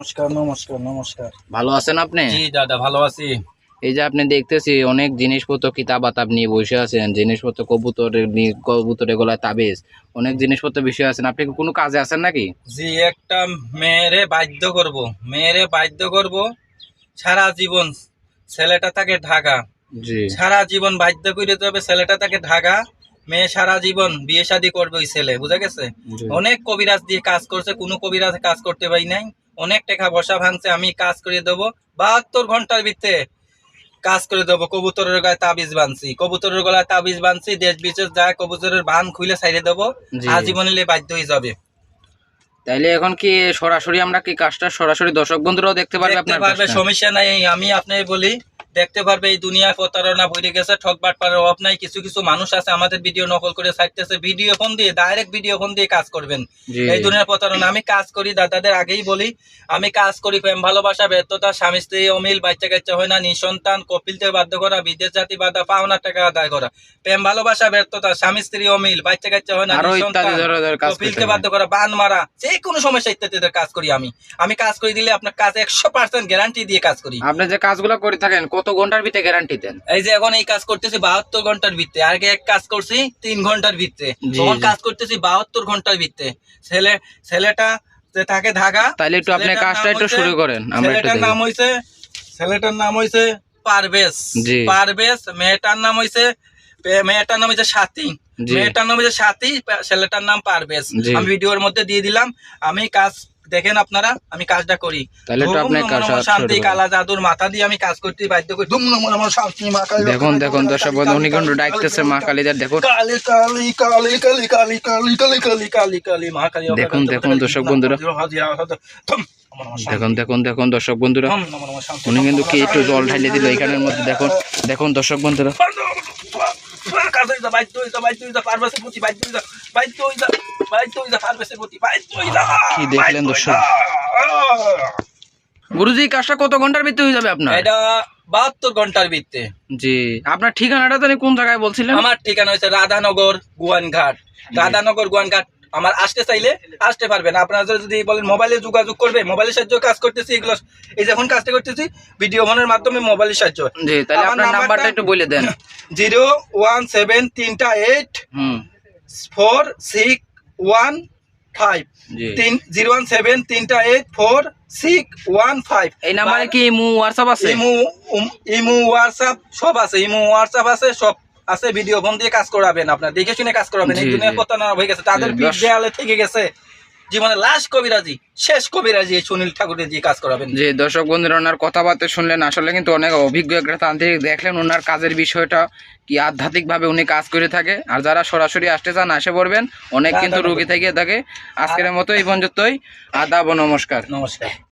নমস্কার নমস্কার নমস্কার। ভালো আছেন আপনি? জি দাদা ভালো আছি। এই যে আপনি দেখতেছি অনেক জিনিসপত্র কিতাব আতাব নিয়ে বসে আছেন। জিনিসপত্র কবুতরের নিয়ে কবুতরের গলায় তাবিজ। অনেক জিনিসপত্র বিষয় আছেন। আপনি কোনো কাজে আছেন নাকি? জি একটা মেয়েরে বাধ্য করব। মেয়েরে বাধ্য করব সারা জীবন ছেলেটা তাকে ঢাকা। জি। সারা জীবন বাধ্য করে দিতে হবে ছেলেটা তাকে ঢাকা। মেয়ে সারা জীবন বিয়ে শাদী করবে ওই ছেলে বুঝা গেছে? অনেক কবিরাজ দিয়ে কাজ করছে কোনো কবিরাজ কাজ করতে পারি নাই। অনেক টাকা বসা ভাঙছে আমি কাজ করে দেবো। বাহাত্তর ঘণ্টার ভিতরে কাজ করে দেবো। কবুতরের গায়ে তাবিজ বানছি কবুতরের গলায় তাবিজ বানছি দেশ বিদেশ যায় কবুতরের বান খুলে ছাইড়ে দেবো। আজীবনে বাধ্য হয়ে যাবে। তাইলে এখন কি সরাসরি আমরা কি কাজটা সরাসরি দর্শক বন্ধুরাও দেখতে পারবে আপনার পারবে সমস্যা নাই আমি আপনাকে বলি দেখতে পারবে এই দুনিয়া প্রতারণা ভরে গেছে ঠকবাট পারার অভাব নাই কিছু কিছু মানুষ আছে আমাদের ভিডিও নকল করে ছাড়তেছে ভিডিও ফোন দিয়ে ডাইরেক্ট ভিডিও ফোন দিয়ে কাজ করবেন। এই দুনিয়ার প্রতারণা আমি কাজ করি দাদাদের আগেই বলি আমি কাজ করি প্রেম ভালোবাসা ব্যর্থতা স্বামী স্ত্রী অমিল বাচ্চা কাচ্চা হয় না নিঃসন্তান কপিলতে বাধ্য করা বিদেশ জাতি বাধা পাওনা টাকা আদায় করা প্রেম ভালোবাসা ব্যর্থতা স্বামী স্ত্রী অমিল বাচ্চা কাচ্চা হয় না কপিলকে বাধ্য করা বান মারা যে কোনো সমস্যা ইত্যাদিদের কাজ করি আমি। আমি কাজ করে দিলে আপনার কাজ একশো পার্সেন্ট গ্যারান্টি দিয়ে কাজ করি। আপনি যে কাজগুলো করে থাকেন কত ঘণ্টার ভিতরে গ্যারান্টি দেন? এই যে এখন এই কাজ করতেছি বাহাত্তর ঘণ্টার ভিত্তে আগে এক কাজ করছি তিন ঘণ্টার ভিত্তে জি, তখন কাজ করতেছি বাহাত্তর ঘণ্টার ভিত্তে ছেলে ছেলেটা যে থাকে ঢাকা তাইলে একটু আপনি ছেলেটার কাজটা নাম একটু শুরু করেন আমরা একটু ছেলেটার নাম হইছে ছেলেটার নাম হইছে পারভেজ। পারভেজ মেয়েটার নাম হইছে মেয়েটার নাম হইছে সাথী। মেয়েটার নাম হইছে সাথী ছেলেটার নাম পারভেজ। আমি ভিডিওর মধ্যে দিয়ে দিলাম। আমি কাজ দেখেন আপনারা আমি কাজটা করি শান্তি কালা জাদুর মাথা দিয়ে আমি কাজ করতে বাধ্য করি দেখুন দেখুন দর্শক বন্ধু উনি কিন্তু ডাকতেছে মা কালীদের দেখুন কালী কালী কালী কালী কালী কালী কালী কালী কালী কালী মা কালী দেখুন, দেখুন, দর্শক বন্ধুরা। দেখুন দেখুন দেখুন দর্শক বন্ধুরা উনি কিন্তু কি একটু জল ঢালিয়ে দিল এখানের মধ্যে দেখুন দেখুন দর্শক বন্ধুরা কাজ গুরুজি কাজটা কত ঘণ্টার ভিত্তি হয়ে যাবে আপনার? এটা বাহাত্তর ঘণ্টার ভিত্তি জি। আপনার ঠিকানাটা তাহলে কোন জায়গায় বলছিলেন? আমার ঠিকানা হয়েছে রাধানগর গুয়ানঘাট। রাধানগর গুয়ানঘাট আমার আসতে চাইলে আসতে পারবেন। আপনারা যদি বলেন মোবাইলে যোগাযোগ করবে মোবাইলের সাহায্য কাজ করতেছি এগুলো এই যে এখন কাজটা করতেছি ভিডিও ফোনের মাধ্যমে মোবাইলের সাহায্য। জি তাহলে আপনার নাম্বারটা একটু বলে দেন। জিরো ওয়ান সেভেন তিনটা eight four six one five. জি। তিন জিরো ওয়ান সেভেন তিনটা eight four six one five. এই নাম্বারে কি ইমু হোয়াটসঅ্যাপ আছে? ইমু ইমু হোয়াটসঅ্যাপ সব আছে ইমু হোয়াটসঅ্যাপ আছে সব আছে ভিডিও ফোন দিয়ে কাজ করাবেন আপনার দেখে শুনে কাজ করাবেন এই দুনিয়া। প্রতারণা হয়ে গেছে। তাদের পিঠ দেয়ালে থেকে গেছে। জীবনে লাস্ট কবিরাজি শেষ কবিরাজি সুনীল ঠাকুরের দিয়ে কাজ করাবেন। যে দর্শক বন্ধুরা ওনার কথাবার্তা শুনলেন আসলে কিন্তু অনেক অভিজ্ঞ একটা তান্ত্রিক। দেখলেন ওনার কাজের বিষয়টা কি আধ্যাত্মিকভাবে উনি কাজ করে থাকে। আর যারা সরাসরি আসতে চান আসে পড়বেন। অনেক কিন্তু রুগী থেকে থাকে। আজকের মতো এই পর্যন্তই। আদাব নমস্কার। নমস্কার।